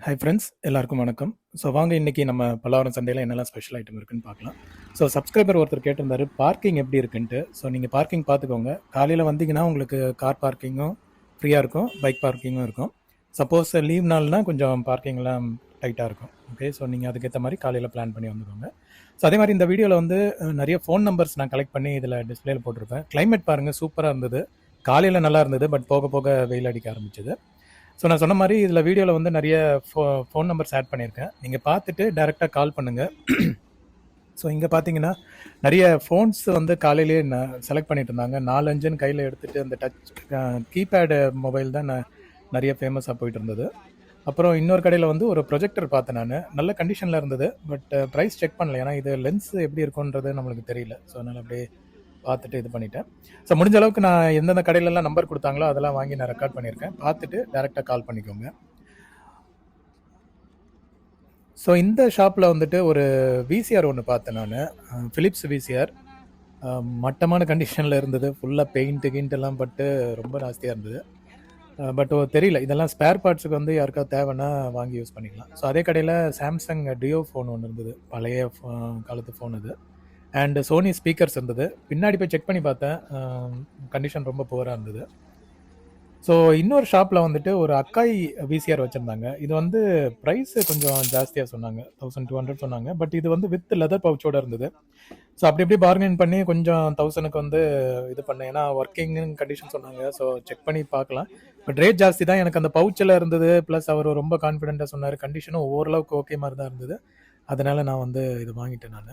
Hi friends எல்லாருக்கும் வணக்கம். So வாங்க இன்னைக்கு நம்ம பல்லாவரம் சந்தையில் என்னெல்லாம் ஸ்பெஷல் ஐட்டம் இருக்குன்னு பார்க்கலாம். ஸோ சப்ஸ்கிரைபர் ஒருத்தர் கேட்டிருந்தாரு பார்க்கிங் எப்படி இருக்குன்ட்டு? ஸோ நீங்கள் பார்க்கிங் பார்த்துக்கோங்க. காலையில் வந்தீங்கன்னா உங்களுக்கு கார் பார்க்கிங்கும் ஃப்ரீயாக இருக்கும் பைக் பார்க்கிங்கும் இருக்கும். சப்போஸ் லீவ் நாள்னால் கொஞ்சம் பார்க்கிங்லாம் டைட்டாக இருக்கும். ஓகே ஸோ நீங்கள் அதுக்கேற்ற மாதிரி காலையில் பிளான் பண்ணி வந்துக்கோங்க. ஸோ அதே மாதிரி இந்த வீடியோவில் வந்து நிறைய ஃபோன் நம்பர்ஸ் நான் கலெக்ட் பண்ணி இதில் டிஸ்பிளேயில் போட்டிருப்பேன். கிளைமேட் பாருங்கள் சூப்பராக இருந்தது. காலையில் நல்லா இருந்தது பட் போக போக வெயில் அடிக்க ஆரம்பிச்சது. ஸோ நான் சொன்ன மாதிரி இதில் வீடியோவில் வந்து நிறைய ஃபோ ஃபோன் நம்பர்ஸ் ஆட் பண்ணியிருக்கேன். நீங்கள் பார்த்துட்டு டேரெக்டாக கால் பண்ணுங்கள் ஸோ இங்கே பார்த்தீங்கன்னா நிறைய ஃபோன்ஸ் வந்து காலையிலேயே நான் செலக்ட் பண்ணிட்டு இருந்தாங்க. நாலு அஞ்சுன்னு கையில் எடுத்துகிட்டு அந்த டச் கீபேடு மொபைல் தான் நான் நிறைய ஃபேமஸாக போயிட்டு இருந்தது. அப்புறம் இன்னொரு கடையில் வந்து ஒரு ப்ரொஜெக்டர் பார்த்தேன் நான். நல்ல கண்டிஷனில் இருந்தது பட் ப்ரைஸ் செக் பண்ணல. ஏன்னா இது லென்ஸ் எப்படி இருக்குன்றது நம்மளுக்கு தெரியல. ஸோ அதனால் அப்படியே பார்த்துட்டு இது பண்ணிட்டேன். ஸோ முடிஞ்ச அளவுக்கு நான் எந்தெந்த கடையிலலாம் நம்பர் கொடுத்தாங்களோ அதெல்லாம் வாங்கி நான் ரெக்கார்ட் பண்ணியிருக்கேன். பார்த்துட்டு டேரெக்டாக கால் பண்ணிக்கோங்க. ஸோ இந்த ஷாப்பில் வந்துட்டு ஒரு விசிஆர் ஒன்று பார்த்தேன் நான். ஃபிலிப்ஸ் விசிஆர் மட்டமான கண்டிஷனில் இருந்தது. ஃபுல்லாக பெயிண்ட் கிண்ட் எல்லாம் பட்டு ரொம்ப ஜாஸ்தியாக இருந்தது. பட் தெரியல. இதெல்லாம் ஸ்பேர் பார்ட்ஸுக்கு வந்து யாருக்காவது தேவைன்னா வாங்கி யூஸ் பண்ணிக்கலாம். ஸோ அதே கடையில் சாம்சங் டியோ ஃபோன் ஒன்று இருந்தது. பழைய காலத்து ஃபோன் அது. அண்ட் சோனி ஸ்பீக்கர்ஸ் இருந்தது. பின்னாடி போய் செக் பண்ணி பார்த்தேன். கண்டிஷன் ரொம்ப புவராக இருந்தது. ஸோ இன்னொரு ஷாப்பில் வந்துட்டு ஒரு அக்காய் விசிஆர் வச்சுருந்தாங்க. இது வந்து ப்ரைஸ் கொஞ்சம் ஜாஸ்தியாக சொன்னாங்க. தௌசண்ட் டூ ஹண்ட்ரட் சொன்னாங்க. பட் இது வந்து வித் லெதர் பவுச்சோட இருந்தது. ஸோ அப்படி இப்படி பார்கெயின் பண்ணி கொஞ்சம் தௌசண்ட்க்கு வந்து இது பண்ணேன். ஏன்னா ஒர்க்கிங் கண்டிஷன் சொன்னாங்க. ஸோ செக் பண்ணி பார்க்கலாம். பட் ரேட் ஜாஸ்தி தான். எனக்கு அந்த பவுச்சில் இருந்தது. ப்ளஸ் அவர் ரொம்ப கான்ஃபிடென்ட்டாக சொன்னார். கண்டிஷனும் ஓரளவுக்கு ஓகே மாதிரி தான் இருந்தது. அதனால நான் வந்து இது வாங்கிட்டேன் நான்.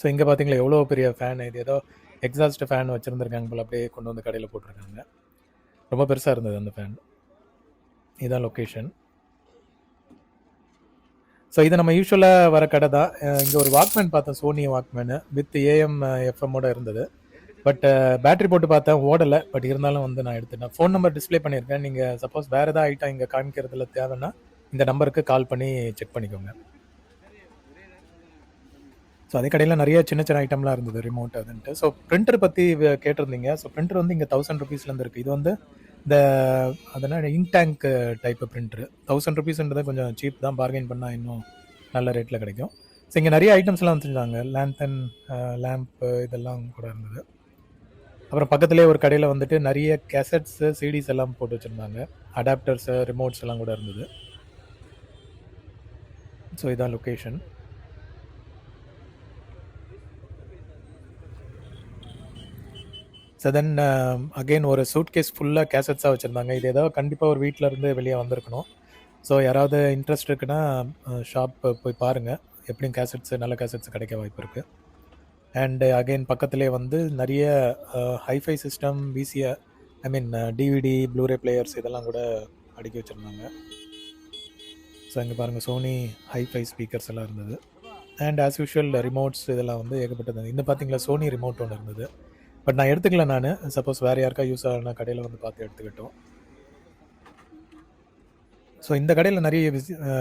ஸோ இங்கே பார்த்தீங்களா எவ்வளோ பெரிய ஃபேன் இது? ஏதோ எக்ஸாஸ்ட் ஃபேன் வச்சுருந்துருக்காங்க போல் அப்படியே கொண்டு வந்து கடையில் போட்டிருக்காங்க. ரொம்ப பெருசாக இருந்தது அந்த ஃபேன் இதுதான் லொக்கேஷன் ஸோ இது நம்ம யூஸ்வலாக வர கடை தான். இங்கே ஒரு வாக்மேன் பார்த்தேன் சோனி வாக்மேனு வித் ஏஎம் எஃப்எம்மோட இருந்தது. பட் பேட்டரி போட்டு பார்த்தேன் ஓடலை. பட் இருந்தாலும் வந்து நான் எடுத்துட்டேன். ஃபோன் நம்பர் டிஸ்ப்ளே பண்ணியிருக்கேன். நீங்கள் சப்போஸ் வேறு ஏதாவது ஐட்டம் இங்கே காமிக்கிறதுல தேவைன்னா இந்த நம்பருக்கு கால் பண்ணி செக் பண்ணிக்கோங்க. ஸோ அதே கடையில் நிறைய சின்ன சின்ன ஐட்டம்லாம் இருந்தது ரிமோட் அதுன்ட்டு. ஸோ பிரிண்டர் பற்றி கேட்டிருந்தீங்க. ஸோ பிரிண்டர் வந்து இங்கே தௌசண்ட் ருபீஸ்லேருந்து இருக்குது இது வந்து இந்த அதனால் ink tank type printer thousand ருபீஸ்ன்றது கொஞ்சம் சீப் தான். பார்கெயின் பண்ணால் இன்னும் நல்ல ரேட்டில் கிடைக்கும். ஸோ இங்கே நிறைய ஐட்டம்ஸ்லாம் வந்துருந்தாங்க லேந்தன் லேம்ப்பு இதெல்லாம் கூட இருந்தது. அப்புறம் பக்கத்துலேயே ஒரு கடையில் வந்துட்டு நிறைய கேசட்ஸு சிடிஸ் எல்லாம் போட்டு வச்சுருந்தாங்க. அடாப்டர்ஸு ரிமோட்ஸ் எல்லாம் கூட இருந்தது. ஸோ இதான் லொக்கேஷன் ஸோ தென் அகெயின் ஒரு சூட் கேஸ் ஃபுல்லாக கேசட்ஸாக வச்சுருந்தாங்க. இது ஏதாவது கண்டிப்பாக ஒரு வீட்டில் இருந்து வெளியே வந்திருக்கணும். ஸோ யாராவது இன்ட்ரெஸ்ட் இருக்குன்னா ஷாப் போய் பாருங்கள் எப்படியும் கேசட்ஸ் நல்ல கேசட்ஸ் கிடைக்க வாய்ப்பு இருக்குது அண்டு அகெயின் பக்கத்துலேயே வந்து நிறைய hifi system VCR I mean DVD blu ray players இதெல்லாம் கூட அடுக்கி வச்சுருந்தாங்க. ஸோ இங்கே பாருங்கள் சோனி ஹைஃபை ஸ்பீக்கர்ஸ் எல்லாம் இருந்தது. அண்ட் ஆஸ் யூஷுவல் ரிமோட்ஸ் இதெல்லாம் வந்து ஏகப்பட்டது இந்த பார்த்தீங்களா சோனி ரிமோட் ஒன்று இருந்தது. பட் நான் எடுத்துக்கல நான். சப்போஸ் வேறு யாருக்கா யூஸ் ஆகணும் கடையில் வந்து பார்த்து எடுத்துக்கிட்டோம். ஸோ இந்த கடையில் நிறைய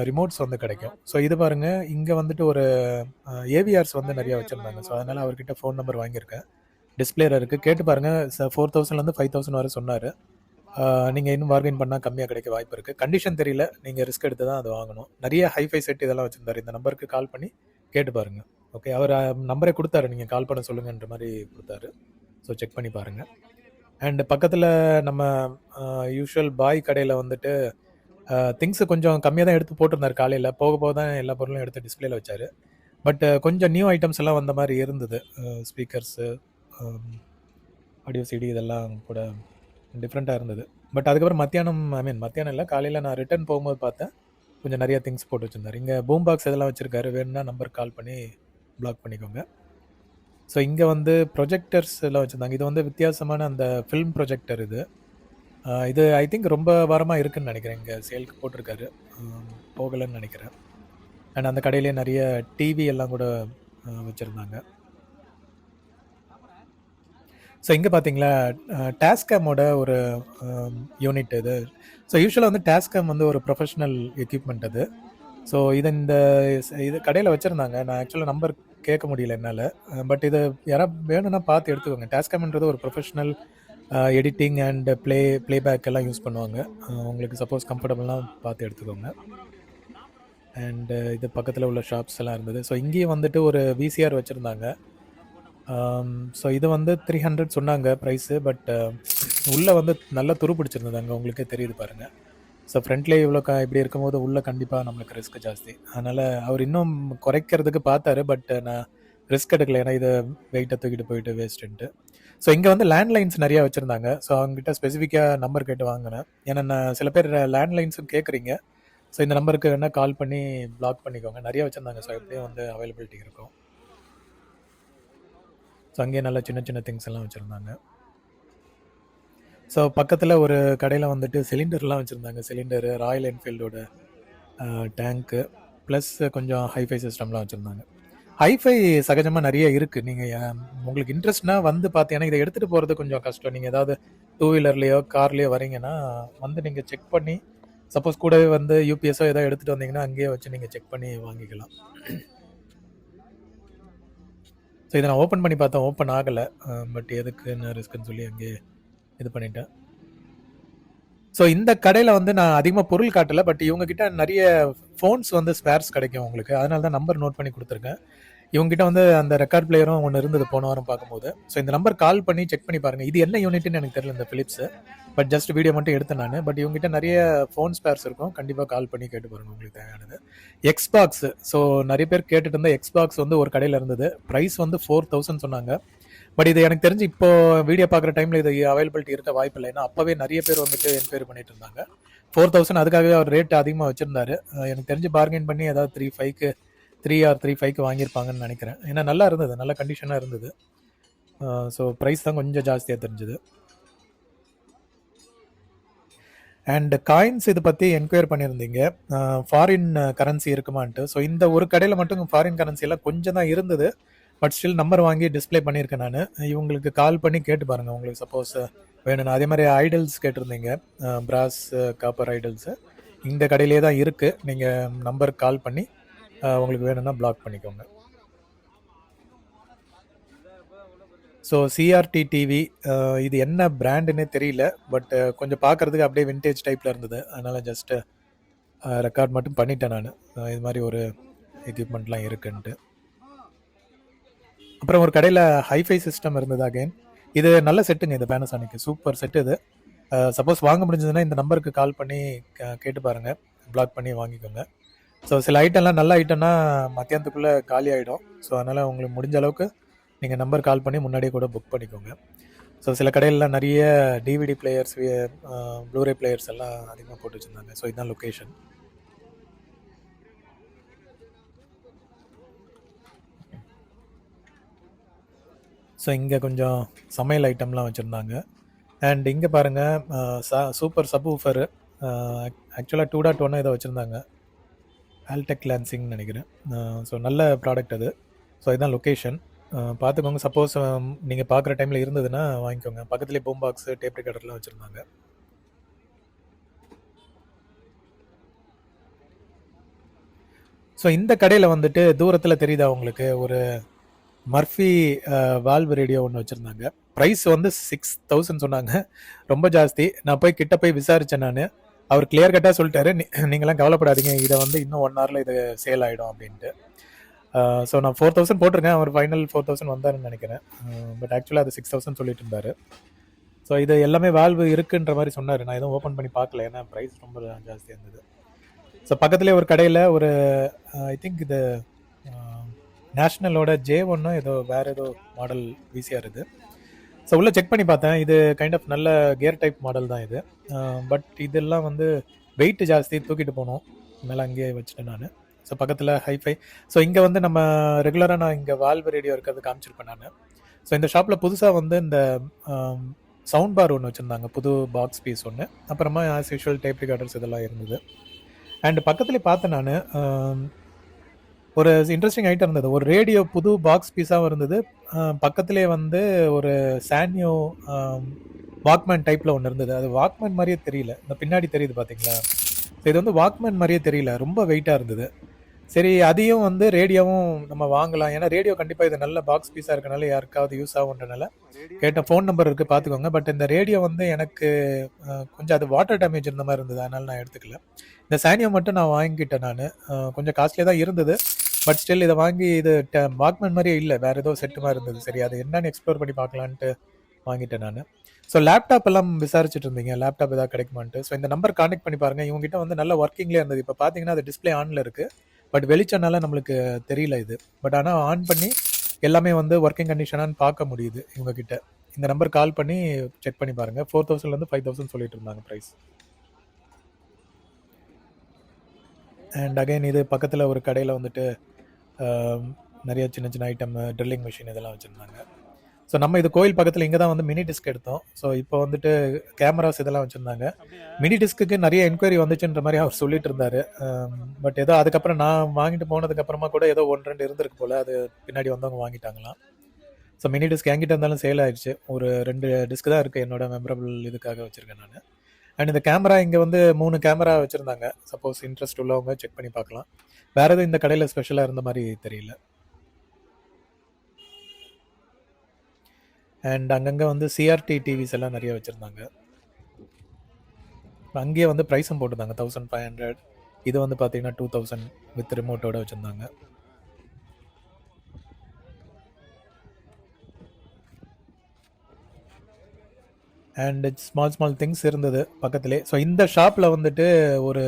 ரிமோட்ஸ் வந்து கிடைக்கும். ஸோ இது பாருங்கள் இங்கே வந்துட்டு ஒரு ஏவிஆர்ஸ் வந்து நிறைய வச்சுருந்தாங்க. ஸோ அதனால் அவர்கிட்ட ஃபோன் நம்பர் வாங்கியிருக்கேன். டிஸ்பிளேல இருக்குது கேட்டு பாருங்கள் ஃபோர் தௌசண்ட்லேருந்து ஃபைவ் தௌசண்ட் வரை சொன்னார். நீங்கள் இன்னும் பார்கெயின் பண்ணால் கம்மியாக கிடைக்க வாய்ப்பு இருக்குது கண்டிஷன் தெரியல. நீங்கள் ரிஸ்க் எடுத்து தான் அது வாங்கணும். நிறைய ஹைஃபை செட் இதெல்லாம் வச்சுருந்தாரு. இந்த நம்பருக்கு கால் பண்ணி கேட்டு பாருங்கள் ஓகே அவர் நம்பரே கொடுத்தாரு. நீங்கள் கால் பண்ண சொல்லுங்கன்ற மாதிரி கொடுத்தாரு. ஸோ செக் பண்ணி பாருங்கள் அண்ட் பக்கத்தில் நம்ம யூஷுவல் பாய் கடையில் வந்துட்டு திங்ஸு கொஞ்சம் கம்மியாக தான் எடுத்து போட்டிருந்தார் காலையில். போக போக தான் எல்லா பொருளும் எடுத்து டிஸ்பிளேல வச்சார். பட் கொஞ்சம் நியூ ஐட்டம்ஸ் எல்லாம் வந்த மாதிரி இருந்தது. ஸ்பீக்கர்ஸு ஆடியோ சிடி இதெல்லாம் கூட டிஃப்ரெண்ட்டாக இருந்தது. பட் அதுக்கப்புறம் மத்தியானம் ஐ மீன் மத்தியானம் இல்லை காலையில் நான் ரிட்டர்ன் போகும்போது பார்த்தேன். கொஞ்சம் நிறைய திங்ஸ் போட்டு வச்சுருந்தார். இங்கே பூம் பாக்ஸ் இதெல்லாம் வச்சுருக்காரு. வேணும்னா நம்பர் கால் பண்ணி பிளாக் பண்ணிக்கோங்க. ஸோ இங்கே வந்து ப்ரொஜெக்டர்ஸ் எல்லாம் வச்சுருந்தாங்க. இது வந்து வித்தியாசமான அந்த ஃபில்ம் ப்ரொஜெக்டர் இது. இது ஐ திங்க் ரொம்ப வாரமாக இருக்குன்னு நினைக்கிறேன். இங்கே சேலுக்கு போட்டிருக்காரு. போகலைன்னு நினைக்கிறேன். அண்ட் அந்த கடையிலே நிறைய டிவி எல்லாம் கூட வச்சுருந்தாங்க. ஸோ இங்கே பார்த்தீங்களா டாஸ்கேமோட ஒரு யூனிட் இது. ஸோ யூஸ்வலாக வந்து டாஸ்கேம் வந்து ஒரு ப்ரொஃபஷனல் எக்யூப்மெண்ட் அது. ஸோ இது இந்த இது கடையில் வச்சுருந்தாங்க. நான் ஆக்சுவலாக நம்பர் கேட்க முடியல என்னால். பட் இது யாராவது வேணும்னா பார்த்து எடுத்துக்கோங்க. டாஸ்காம்ன்றது ஒரு professional editing and play playback எல்லாம் யூஸ் பண்ணுவாங்க. உங்களுக்கு சப்போஸ் கம்ஃபர்டபுளாக பார்த்து எடுத்துக்கோங்க. அண்டு இது பக்கத்தில் உள்ள ஷாப்ஸ் எல்லாம் இருந்தது. ஸோ இங்கேயும் வந்துட்டு ஒரு விசிஆர் வச்சுருந்தாங்க. ஸோ um, இது வந்து த்ரீ ஹண்ட்ரட் சொன்னாங்க ப்ரைஸு பட் உள்ளே வந்து நல்லா துரு பிடிச்சிருந்தது அங்கே. உங்களுக்கே தெரியுது பாருங்கள் ஸோ ஃப்ரண்ட்லேயே இவ்வளோ க இப்படி இருக்கும்போது உள்ளே கண்டிப்பாக நம்மளுக்கு ரிஸ்க் ஜாஸ்தி. அதனால் அவர் இன்னும் குறைக்கிறதுக்கு பார்த்தாரு பட் நான் ரிஸ்க் எடுக்கல. ஏன்னா இதை வெயிட்டை தூக்கிட்டு போயிட்டு வேஸ்ட்டுன்ட்டு ஸோ இங்கே வந்து லேண்ட்லைன்ஸ் நிறையா வச்சுருந்தாங்க. ஸோ அவங்ககிட்ட ஸ்பெசிஃபிக்காக நம்பர் கேட்டு வாங்கினேன். ஏன்னா நான் சில பேர் லேண்ட்லைன்ஸும் கேட்குறீங்க ஸோ இந்த நம்பருக்கு வேணால் கால் பண்ணி பிளாக் பண்ணிக்கோங்க. நிறையா வச்சுருந்தாங்க. ஸோ எப்படியும் வந்து அவைலபிலிட்டி இருக்கும். ஸோ அங்கேயே நல்ல சின்ன சின்ன திங்ஸ் எல்லாம் வச்சுருந்தாங்க. ஸோ பக்கத்தில் ஒரு கடையில் வந்துட்டு சிலிண்டர்லாம் வச்சுருந்தாங்க. சிலிண்டரு ராயல் என்ஃபீல்டோட டேங்க்கு ப்ளஸ் கொஞ்சம் ஹைஃபை சிஸ்டம்லாம் வச்சுருந்தாங்க. ஹைஃபை சகஜமாக நிறைய இருக்குது நீங்கள் உங்களுக்கு இன்ட்ரெஸ்ட்னா வந்து பார்த்தீங்கன்னா இதை எடுத்துகிட்டு போகிறது கொஞ்சம் கஷ்டம். நீங்கள் ஏதாவது டூ வீலர்லேயோ கார்லேயோ வரீங்கன்னா வந்து நீங்கள் செக் பண்ணி சப்போஸ் கூடவே வந்து யூபிஎஸ்ஸோ ஏதோ எடுத்துகிட்டு வந்தீங்கன்னா அங்கேயே வச்சு நீங்கள் செக் பண்ணி வாங்கிக்கலாம். ஸோ இதை நான் ஓப்பன் பண்ணி பார்த்தேன். ஓப்பன் ஆகலை. பட் எதுக்குன்னு ரிஸ்க்குன்னு சொல்லி அங்கேயே இது பண்ணிட்டேன். ஸோ இந்த கடையில் வந்து நான் அதிகமாக பொருள் காட்டலை பட் இவங்கக்கிட்ட நிறைய ஃபோன்ஸ் வந்து ஸ்பேர்ஸ் கிடைக்கும் உங்களுக்கு. அதனால தான் நம்பர் நோட் பண்ணி கொடுத்துருக்கேன். இவங்ககிட்ட வந்து அந்த ரெக்கார்ட் பிளேயரும் ஒன்று இருந்தது போன வாரம் பார்க்கும்போது. ஸோ இந்த நம்பர் கால் பண்ணி செக் பண்ணி பாருங்கள் இது என்ன யூனிட்னு எனக்கு தெரியல இந்த ஃபிலிப்ஸு பட் ஜஸ்ட் வீடியோ மட்டும் எடுத்தேன் நான். பட் இவங்ககிட்ட நிறைய ஃபோன் ஸ்பேர்ஸ் இருக்கும். கண்டிப்பாக கால் பண்ணி கேட்டு பாருங்கள் உங்களுக்கு தேவையானது. எக்ஸ்பாக்ஸ் ஸோ நிறைய பேர் கேட்டுட்டு இருந்த எக்ஸ்பாக்ஸ் வந்து ஒரு கடையில் இருந்தது. ப்ரைஸ் வந்து ஃபோர் தௌசண்ட் சொன்னாங்க. பட் இது எனக்கு தெரிஞ்சு இப்போ வீடியோ பார்க்குற டைமில் இது அவைலபிலிட்டி இருக்க வாய்ப்பு இல்லை ஏன்னா அப்போவே நிறைய பேர் வந்துட்டு என்கொயரி பண்ணிட்டு இருந்தாங்க. ஃபோர் தௌசண்ட் அதுக்காகவே அவர் ரேட் அதிகமாக வச்சிருந்தாரு. எனக்கு தெரிஞ்சு பார்கெயின் பண்ணி ஏதாவது த்ரீ ஃபைவ்க்கு த்ரீ ஆர் த்ரீ ஃபைவ்க்கு வாங்கியிருப்பாங்கன்னு நினைக்கிறேன். ஏன்னா நல்லா இருந்தது. நல்ல கண்டிஷனாக இருந்தது. ஸோ ப்ரைஸ் தான் கொஞ்சம் ஜாஸ்தியாக தெரிஞ்சுது. அண்ட் காயின்ஸ் இது பற்றி என்கொயர் பண்ணியிருந்தீங்க. Foreign currency இருக்குமான்ட்டு. ஸோ இந்த ஒரு கடையில் மட்டும் ஃபாரின் கரன்சி எல்லாம் கொஞ்சம் தான் இருந்தது. பட் ஸ்டில் நம்பர் வாங்கி டிஸ்ப்ளே பண்ணியிருக்கேன் நான். இவங்களுக்கு கால் பண்ணி கேட்டு பாருங்கள் உங்களுக்கு சப்போஸ் வேணும்னா. அதே மாதிரி ஐடல்ஸ் கேட்டிருந்தீங்க. பிராஸ் காப்பர் ஐடல்ஸு இந்த கடையிலே தான் இருக்குது நீங்கள் நம்பர் கால் பண்ணி உங்களுக்கு வேணும்னா பிளாக் பண்ணிக்கோங்க. ஸோ சிஆர்டி டிவி இது என்ன பிராண்டுன்னே தெரியல. பட் கொஞ்சம் பார்க்கறதுக்கு அப்படியே வின்டேஜ் டைப்பில் இருந்தது. அதனால் ஜஸ்ட்டு ரெக்கார்ட் மட்டும் பண்ணிட்டேன் நான். இது மாதிரி ஒரு எக்யூப்மெண்ட்லாம் இருக்குன்ட்டு. அப்புறம் ஒரு கடையில் ஹைஃபை சிஸ்டம் இருந்தது அகைன் இது நல்ல செட்டுங்க இது பேனசானிக்கு சூப்பர் செட்டு இது. சப்போஸ் வாங்க முடிஞ்சதுன்னா இந்த நம்பருக்கு கால் பண்ணி கேட்டு பாருங்கள் பிளாக் பண்ணி வாங்கிக்கோங்க. ஸோ சில ஐட்டம்லாம் நல்ல ஐட்டம்னா மத்தியானத்துக்குள்ளே காலி ஆகிடும் ஸோ அதனால் உங்களுக்கு முடிஞ்ச அளவுக்கு நீங்கள் நம்பர் கால் பண்ணி முன்னாடியே கூட புக் பண்ணிக்கோங்க. ஸோ சில கடையிலலாம் நிறைய டிவிடி பிளேயர்ஸ் ப்ளூரே பிளேயர்ஸ் எல்லாம் அதிகமாக போட்டு வச்சுருந்தாங்க. ஸோ இதுதான் லொக்கேஷன் ஸோ இங்கே கொஞ்சம் சமையல் ஐட்டம்லாம் வச்சுருந்தாங்க. அண்ட் இங்கே பாருங்கள் சூப்பர் சப் ஊஃபரு ஆக்சுவலாக டூ டாட் ஒன்று இதை வச்சுருந்தாங்க. ஆல்டெக் லான்சிங்னு நினைக்கிறேன். ஸோ நல்ல ப்ராடக்ட் அது. ஸோ இதுதான் லொக்கேஷன் பார்த்துக்கோங்க சப்போஸ் நீங்கள் பார்க்குற டைமில் இருந்ததுன்னா வாங்கிக்கோங்க. பக்கத்துலேயே பூம் பாக்ஸு டேப் ரெக்கார்டர்லாம் வச்சுருந்தாங்க. ஸோ இந்த கடையில் வந்துட்டு தூரத்தில் தெரியுதா உங்களுக்கு? ஒரு மர்ஃபி வால்வ் ரேடியோ ஒன்று வச்சுருந்தாங்க. ப்ரைஸ் வந்து சிக்ஸ் தௌசண்ட் சொன்னாங்க. ரொம்ப ஜாஸ்தி. நான் போய் கிட்ட போய் விசாரித்தேன் நான். அவர் கிளியர் கட்டாக சொல்லிட்டாரு. நீங்களாம் கவலைப்படாதீங்க. இதை வந்து இன்னும் ஒன் ஹவரில் இது சேல் ஆகிடும் அப்படின்ட்டு. ஸோ நான் ஃபோர் தௌசண்ட் போட்டிருக்கேன். அவர் ஃபைனல் ஃபோர் தௌசண்ட் வந்தாருன்னு நினைக்கிறேன். பட் ஆக்சுவலாக அது சிக்ஸ் தௌசண்ட் சொல்லிட்டு இருந்தாரு. ஸோ இது எல்லாமே வால்வு இருக்குன்ற மாதிரி சொன்னார். நான் எதுவும் ஓப்பன் பண்ணி பார்க்கல. ஏன்னா ப்ரைஸ் ரொம்ப ஜாஸ்தியாக இருந்தது. ஸோ பக்கத்துலேயே ஒரு கடையில் ஒரு ஐ திங்க் இது நேஷ்னலோட ஜே ஒன்னும் ஏதோ வேற ஏதோ மாடல் ஈஸியாக இருக்குது ஸோ உள்ள செக் பண்ணி பார்த்தேன். இது கைண்ட் ஆஃப் நல்ல கியர் டைப் மாடல் தான் இது. பட் இதெல்லாம் வந்து வெயிட் ஜாஸ்தி தூக்கிட்டு போகணும் மேலே அங்கேயே வச்சுட்டேன் நான். ஸோ பக்கத்தில் ஹைஃபை ஸோ இங்கே வந்து நம்ம ரெகுலராக நான் இங்கே வால்வ் ரேடியோ இருக்கிறது காமிச்சிருப்பேன் நான். ஸோ இந்த ஷாப்பில் புதுசாக வந்து இந்த சவுண்ட் பார் ஒன்று வச்சுருந்தாங்க. புது பாக்ஸ் பீஸ் ஒன்று அப்புறமா ஆஸ் யூஷுவல் டேப் ரிகார்டர்ஸ் இதெல்லாம் இருந்தது. அண்ட் பக்கத்துலேயே பார்த்தேன் நான். ஒரு இன்ட்ரெஸ்டிங் ஐட்டம் இருந்தது. ஒரு ரேடியோ புது பாக்ஸ் பீஸாகவும் இருந்தது. பக்கத்துலேயே வந்து ஒரு சானியோ வாக்மேன் டைப்பில் ஒன்று இருந்தது. அது வாக்மேன் மாதிரியே தெரியல. இந்த பின்னாடி தெரியுது பார்த்தீங்களா இது வந்து வாக்மேன் மாதிரியே தெரியல. ரொம்ப வெயிட்டாக இருந்தது. சரி அதையும் வந்து ரேடியோவும் நம்ம வாங்கலாம். ஏன்னா ரேடியோ கண்டிப்பாக இது நல்ல பாக்ஸ் பீஸாக இருக்கனால யாருக்காவது யூஸ் ஆகுன்றனால கேட்ட ஃபோன் நம்பர் இருக்குது பார்த்துக்கோங்க பட் இந்த ரேடியோ வந்து எனக்கு கொஞ்சம் அது வாட்டர் டேமேஜ் இருந்த மாதிரி இருந்தது. அதனால நான் எடுத்துக்கல. இந்த சானியோ மட்டும் நான் வாங்கிக்கிட்டேன் நான். கொஞ்சம் காஸ்ட்லியாக தான் இருந்தது. பட் ஸ்டில் இதை வாங்கி இது வாக்மேன் மாதிரியே இல்லை. வேற ஏதோ செட்டு மாதிரி இருந்தது. சரி அது என்னன்னு எக்ஸ்ப்ளோர் பண்ணி பார்க்கலான்ட்டு வாங்கிட்டேன் நான். ஸோ லேப்டாப் எல்லாம் விசாரிச்சுட்டு இருந்தீங்க. லேப்டாப் ஏதாவது கிடைக்குமான்ட்டு. ஸோ இந்த நம்பர் கான்டெக்ட் பண்ணி பாருங்க. இவங்ககிட்ட வந்து நல்ல ஒர்க்கிங்லேயே இருந்தது. இப்போ பார்த்தீங்கன்னா அது டிஸ்ப்ளே ஆனில் இருக்கு. பட் வெளிச்சனால நம்மளுக்கு தெரியல இது. பட் ஆனால் ஆன் பண்ணி எல்லாமே வந்து ஒர்க்கிங் கண்டிஷனான்னு பார்க்க முடியுது இவங்க கிட்ட இந்த நம்பர் கால் பண்ணி செக் பண்ணி பாருங்க. ஃபோர் தௌசண்ட்லேருந்து ஃபைவ் தௌசண்ட் சொல்லிட்டு இருந்தாங்க ப்ரைஸ் அண்ட் அகைன் இது பக்கத்தில் ஒரு கடையில் வந்துட்டு நிறைய சின்ன சின்ன ஐட்டம் ட்ரில்லிங் மிஷின் இதெல்லாம் வச்சுருந்தாங்க. ஸோ நம்ம இது கோயில் பக்கத்தில் இங்கே தான் வந்து மினி டிஸ்க் எடுத்தோம். ஸோ இப்போ வந்துட்டு கேமராஸ் இதெல்லாம் வச்சுருந்தாங்க. மினி டிஸ்க்கு நிறைய என்கொயரி வந்துச்சுன்ற மாதிரி அவர் சொல்லிட்டு இருந்தார். பட் ஏதோ அதுக்கப்புறம் நான் வாங்கிட்டு போனதுக்கப்புறமா கூட ஏதோ ஒன்று ரெண்டு இருந்திருக்கு போல். அது பின்னாடி வந்தவங்க வாங்கிட்டாங்களாம். ஸோ மினி டிஸ்க் என்கிட்ட இருந்தாலும் சேல் ஆயிடுச்சு. ஒரு ரெண்டு டிஸ்க் தான் இருக்குது என்னோட மெமரபிள் இதுக்காக வச்சுருக்கேன் நான். அண்ட் இந்த கேமரா இங்கே வந்து மூணு கேமரா வச்சுருந்தாங்க. சப்போஸ் இன்ட்ரெஸ்ட் உள்ளவங்க செக் பண்ணி பார்க்கலாம். வேற எதுவும் இந்த கடையில் ஸ்பெஷலாக இருந்த மாதிரி தெரியல. அண்ட் அங்கங்கே வந்து சிஆர்டி டிவிஸ் எல்லாம் நிறைய வச்சுருந்தாங்க. அங்கேயே வந்து ப்ரைஸும் போட்டிருந்தாங்க. தௌசண்ட் ஃபைவ் ஹண்ட்ரட் இது வந்து பார்த்தீங்கன்னா டூ தௌசண்ட் வித் ரிமோட்டோட வச்சுருந்தாங்க. அண்ட் ஸ்மால் ஸ்மால் திங்ஸ் இருந்தது பக்கத்துலேயே ஸோ இந்த ஷாப்பில் வந்துட்டு ஒரு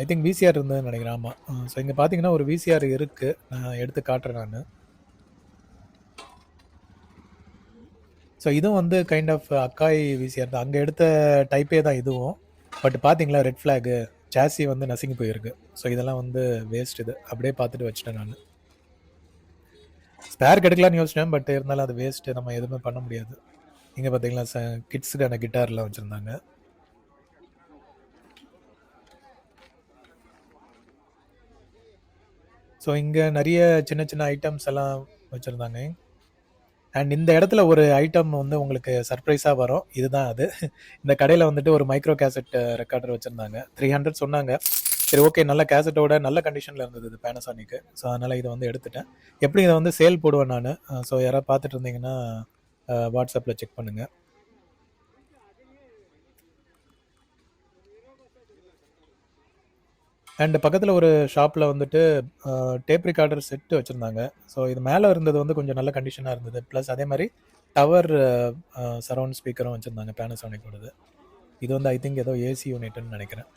ஐ திங்க் விசிஆர் இருந்ததுன்னு நினைக்கிறேன். ஆமாம் ஸோ இங்கே பார்த்தீங்கன்னா ஒரு விசிஆர் இருக்குது நான் எடுத்து காட்டுறேன் நான். ஸோ இதுவும் வந்து கைண்ட் ஆஃப் அக்காய் விசிஆர் தான். அங்கே எடுத்த டைப்பே தான் இதுவும். பட் பார்த்தீங்களா ரெட் ஃப்ளாகு சாசி வந்து நசுங்கி போயிருக்கு. ஸோ இதெல்லாம் வந்து வேஸ்ட் இது. அப்படியே பார்த்துட்டு வச்சுட்டேன் நான். ஸ்பேர் கிடைக்கலான்னு யோசிச்சேன் பட் இருந்தாலும் அது வேஸ்ட்டு நம்ம எதுவுமே பண்ண முடியாது. இங்கே பார்த்தீங்களா ச கிட்ஸுக்கான கிட்டார்லாம் வச்சுருந்தாங்க. ஸோ இங்கே நிறைய சின்ன சின்ன ஐட்டம்ஸ் எல்லாம் வச்சுருந்தாங்க. அண்ட் இந்த இடத்துல ஒரு ஐட்டம் வந்து உங்களுக்கு சர்ப்ரைஸாக வரும். இதுதான் அது. இந்த கடையில் வந்துட்டு ஒரு மைக்ரோ கேசட் ரெக்கார்டர் வச்சுருந்தாங்க. த்ரீ ஹண்ட்ரட் சொன்னாங்க. சரி ஓகே நல்ல கேசட்டோட நல்ல கண்டிஷனில் இருந்தது இது பேனசானிக்கு ஸோ அதனால் இதை வந்து எடுத்துட்டேன். எப்படி இதை வந்து சேல் போடுவேன் நான்? ஸோ யாராவது பார்த்துட்டு இருந்தீங்கன்னா வாட்ஸ்அப்பில் செக் பண்ணுங்கள் அண்ட் பக்கத்தில் ஒரு ஷாப்பில் வந்துட்டு டேப் ரிகார்டர் செட்டு வச்சுருந்தாங்க. ஸோ இது மேலே இருந்தது வந்து கொஞ்சம் நல்ல கண்டிஷனாக இருந்தது. ப்ளஸ் அதே மாதிரி டவர் சரவுண்ட் ஸ்பீக்கரும் வச்சுருந்தாங்க பேனசோனிக்கோடது இது வந்து ஐ திங்க் ஏதோ ஏசி யூனிட்னு நினைக்கிறேன்.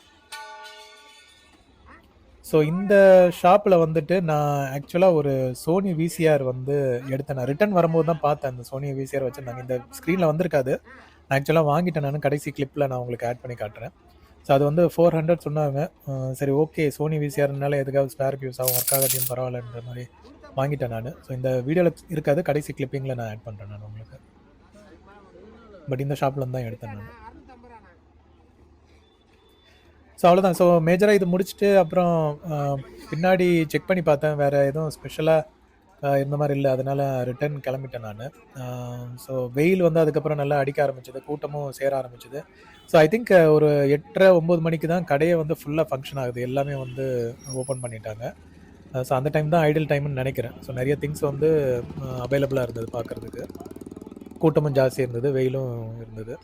ஸோ இந்த ஷாப்பில் வந்துட்டு நான் ஆக்சுவலாக ஒரு சோனி விசிஆர் வந்து எடுத்தேன். நான் ரிட்டர்ன் வரும்போது தான் பார்த்தேன். அந்த சோனி விசிஆர் வச்சுருந்தாங்க. இந்த ஸ்க்ரீனில் வந்திருக்காது. நான் ஆக்சுவலாக வாங்கிட்டேன் நான். கடைசி கிளிப்பில் நான் உங்களுக்கு ஆட் பண்ணி காட்டுறேன். ஸோ அது வந்து ஃபோர் ஹண்ட்ரட் சொன்னாங்க. சரி ஓகே சோனி விசிஆர்னால எதுக்காவது ஸ்பேர் யூஸ் ஆகும் ஒர்க் ஆகாதையும் பரவாயில்லன்ற மாதிரி வாங்கிட்டேன் நான். ஸோ இந்த வீடியோவில் இருக்காது. கடைசி கிளிப்பிங்கில் நான் ஆட் பண்ணுறேன் நான் உங்களுக்கு. பட் இந்த ஷாப்பில் தான் எடுத்தேன் நான். ஸோ அவ்வளோதான் ஸோ மேஜராக இது முடிச்சுட்டு அப்புறம் பின்னாடி செக் பண்ணி பார்த்தேன். வேறு எதுவும் ஸ்பெஷலாக இருந்த மாதிரி இல்லை. அதனால் ரிட்டர்ன் கிளம்பிட்டேன் நான். ஸோ வெயில் வந்து அதுக்கப்புறம் நல்லா அடிக்க ஆரம்பிச்சது. கூட்டமும் சேர ஆரம்பிச்சது. ஸோ ஐ திங்க் ஒரு எட்டரை ஒம்பது மணிக்கு தான் கடையை வந்து ஃபுல்லாக ஃபங்க்ஷன் ஆகுது. எல்லாமே வந்து ஓப்பன் பண்ணிட்டாங்க. ஸோ அந்த டைம் தான் ஐடியல் டைம்னு நினைக்கிறேன். ஸோ நிறைய திங்ஸ் வந்து அவைலபிளாக இருந்தது பார்க்குறதுக்கு. கூட்டமும் ஜாஸ்தி இருந்தது. வெயிலும் இருந்தது.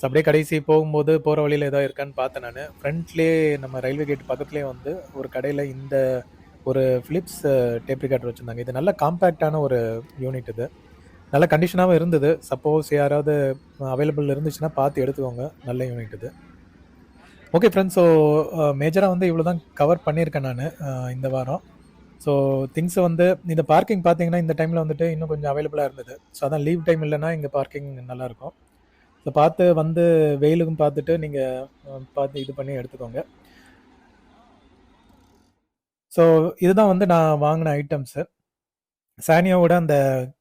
ஸோ அப்படியே கடைசி போகும்போது போகிற வழியில் ஏதோ இருக்கான்னு பார்த்தேன் நான். ஃப்ரண்ட்லேயே நம்ம ரயில்வே கேட் பக்கத்துலேயே வந்து ஒரு கடையில் இந்த ஒரு ஃபிலிப்ஸ் டேப் ரிகார்டர் வச்சுருந்தாங்க. இது நல்ல காம்பேக்டான ஒரு யூனிட் இது. நல்ல கண்டிஷனாகவும் இருந்தது. சப்போஸ் யாராவது அவைலபிள் இருந்துச்சுன்னா பார்த்து எடுத்துக்கோங்க. நல்ல யூனிட் இது. ஓகே ஃப்ரெண்ட்ஸ் ஸோ மேஜராக வந்து இவ்வளோ தான் கவர் பண்ணியிருக்கேன் நான் uh, இந்த வாரம். ஸோ திங்ஸ் வந்து இந்த பார்க்கிங் பார்த்தீங்கன்னா இந்த டைமில் வந்துட்டு இன்னும் கொஞ்சம் அவைலபிளாக இருந்தது. ஸோ அதான் லீவ் டைம் இல்லைன்னா இங்கே பார்க்கிங் நல்லாயிருக்கும் ஸோ பார்த்து வந்து வெயிலுக்கும் பார்த்துட்டு நீங்கள் பார்த்து இது பண்ணி எடுத்துக்கோங்க. ஸோ இதுதான் வந்து நான் வாங்கின ஐட்டம்ஸு சானியாவோட அந்த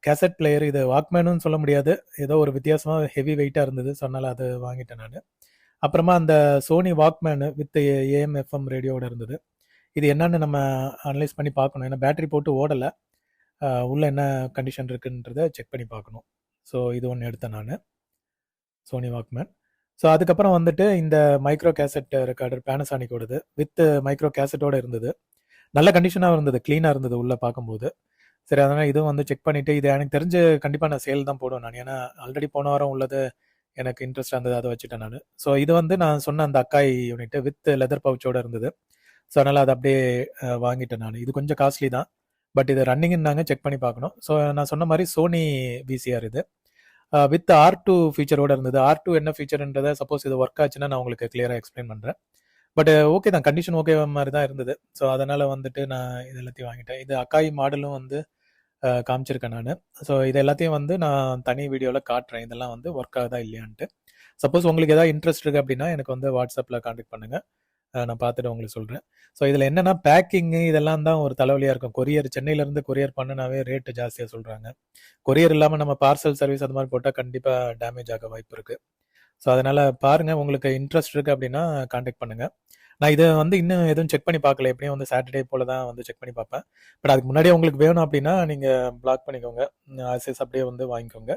கேசட் பிளேயர் இது வாக்மேனும் சொல்ல முடியாது. ஏதோ ஒரு வித்தியாசமாக ஹெவி வெயிட்டாக இருந்தது ஸோ அதனால் அது வாங்கிட்டேன் நான். அப்புறமா அந்த Sony walkman with AM FM ரேடியோவோட இருந்தது. இது என்னன்னு நம்ம அனலைஸ் பண்ணி பார்க்கணும். ஏன்னா பேட்டரி போட்டு ஓடலை. உள்ளே என்ன கண்டிஷன் இருக்குன்றத செக் பண்ணி பார்க்கணும். ஸோ இது ஒன்று எடுத்தேன் நான். சோனி வாக்மேன் ஸோ அதுக்கப்புறம் வந்துட்டு இந்த மைக்ரோ கேசட் ரெக்கார்டர் பேனசானிக்கோடது வித் மைக்ரோ கேசட்டோட இருந்தது. நல்ல கண்டிஷனாக இருந்தது க்ளீனாக இருந்தது உள்ளே பார்க்கும்போது. சரி அதனால் இதுவும் வந்து செக் பண்ணிவிட்டு இது எனக்கு தெரிஞ்சு கண்டிப்பாக நான் சேல் தான் போடுவேன் நான். ஏன்னா ஆல்ரெடி போன வாரம் உள்ளது எனக்கு இன்ட்ரெஸ்ட் இருந்தது அதை வச்சுட்டேன் நான். ஸோ இது வந்து நான் சொன்ன அந்த அக்காய் யூனிட்டு வித் லெதர் பவுச்சோட இருந்தது. ஸோ அதனால் அதை அப்படியே வாங்கிட்டேன் நான். இது கொஞ்சம் காஸ்ட்லி தான். பட் இது ரன்னிங்னாங்க செக் பண்ணி பார்க்கணும். ஸோ நான் சொன்ன மாதிரி சோனி விசிஆர் இது. வித் ஆர் டூ ஃபீச்சரோட இருந்தது. ஆர் டூ என்ன ஃபீச்சர்ன்றதை சப்போஸ் இது ஒர்க் ஆச்சுன்னா நான் உங்களுக்கு கிளியராக எக்ஸ்பிளைன் பண்ணுறேன் பட் ஓகே தான். கண்டிஷன் ஓகே மாதிரி தான் இருந்தது. ஸோ அதனால் வந்துட்டு நான் இது எல்லாத்தையும் வாங்கிட்டேன். இது அக்காய் மாடலும் வந்து காமிச்சிருக்கேன் நான். ஸோ இது எல்லாத்தையும் வந்து நான் தனி வீடியோவில் காட்டுறேன். இதெல்லாம் வந்து ஒர்க் ஆகுதா இல்லையான்ட்டு. சப்போஸ் உங்களுக்கு ஏதாவது இன்ட்ரெஸ்ட் இருக்குது அப்படின்னா எனக்கு வந்து வாட்ஸ்அப்பில் காண்டாக்ட் பண்ணுங்கள் நான் பார்த்துட்டு உங்களுக்கு சொல்கிறேன் ஸோ இதில் என்னென்னா பேக்கிங்கு இதெல்லாம் தான் ஒரு தலைவலியாக இருக்கும். கொரியர் சென்னையிலேருந்து கொரியர் பண்ணினாவே ரேட்டு ஜாஸ்தியாக சொல்கிறாங்க கொரியர் இல்லாமல் நம்ம பார்சல் சர்வீஸ் அது மாதிரி போட்டால் கண்டிப்பாக டேமேஜ் ஆக வாய்ப்பு இருக்குது ஸோ அதனால் பாருங்கள் உங்களுக்கு இன்ட்ரெஸ்ட் இருக்குது அப்படின்னா காண்டாக்ட் பண்ணுங்கள் நான் இதை வந்து இன்னும் எதுவும் செக் பண்ணி பார்க்கல. எப்படியும் வந்து சாட்டர்டே போல தான் வந்து செக் பண்ணி பார்ப்பேன். பட் அதுக்கு முன்னாடியே உங்களுக்கு வேணும் அப்படின்னா நீங்கள் பிளாக் பண்ணிக்கோங்க. ஆசஸ் அப்படியே வந்து வாங்கிக்கோங்க.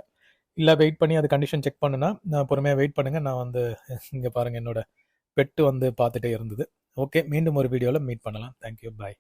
இல்லை வெயிட் பண்ணி அது கண்டிஷன் செக் பண்ணுன்னா நான் பொறுமையாக வெயிட் பண்ணுங்கள் நான் வந்து இங்கே பாருங்கள் என்னோட பெட்டு வந்து பார்த்துட்டே இருந்தது. ஓகே மீண்டும் ஒரு வீடியோவில் மீட் பண்ணலாம். Thank you bye